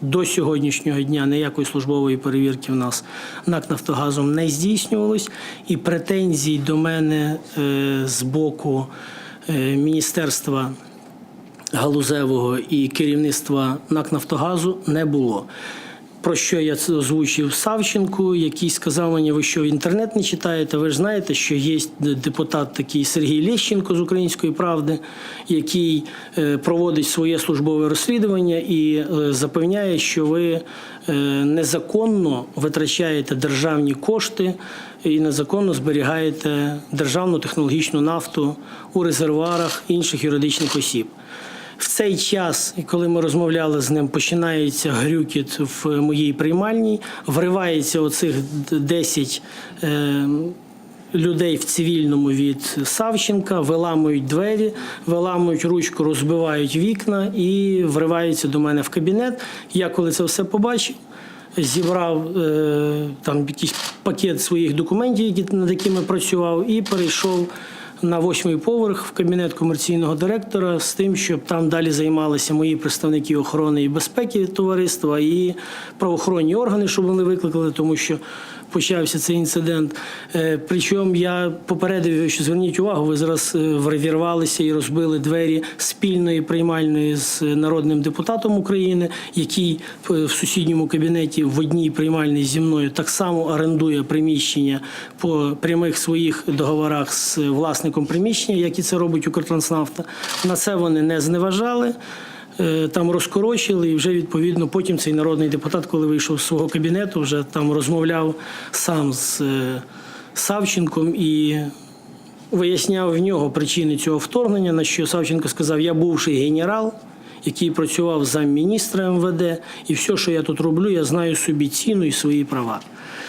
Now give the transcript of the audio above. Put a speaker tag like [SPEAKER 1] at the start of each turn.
[SPEAKER 1] До сьогоднішнього дня ніякої службової перевірки в нас НАК Нафтогазом не здійснювалось, і претензій до мене е, з боку е, Міністерства галузевого і керівництва НАК Нафтогазу не було. Про що я озвучив Савченку, який сказав мені, ви що інтернет не читаєте. Ви ж знаєте, що є депутат такий Сергій Лещенко з Української правди, який е, проводить своє службове розслідування і е, запевняє, що ви е, незаконно витрачаєте державні кошти і незаконно зберігаєте державну технологічну нафту у резервуарах інших юридичних осіб. В цей час, коли ми розмовляли з ним, починається грюкіт в моїй приймальній, вривається оцих 10 е, людей в цивільному від Савченка, виламують двері, виламують ручку, розбивають вікна і вриваються до мене в кабінет. Я коли це все побачив. Зібрав е, там якийсь пакет своїх документів, над якими працював, і перейшов на восьмий поверх в кабінет комерційного директора з тим, щоб там далі займалися мої представники охорони і безпеки товариства і правоохоронні органи, щоб вони викликали, тому що почався цей інцидент. Е, Причому я попередив, що зверніть увагу, ви зараз е, врівірвалися і розбили двері спільної приймальної з народним депутатом України, який е, в сусідньому кабінеті в одній приймальній зі мною так само орендує приміщення по прямих своїх договорах з власником приміщення, як це робить Укртранснафта. На це вони не зневажали. Е, Там розкорочили, і вже відповідно потім цей народний депутат, коли вийшов з свого кабінету, вже там розмовляв сам з е, Савченком і виясняв в нього причини цього вторгнення. На що Савченко сказав: Я бувший генерал, який працював замміністра МВД, і все, що я тут роблю, я знаю собі ціну і свої права.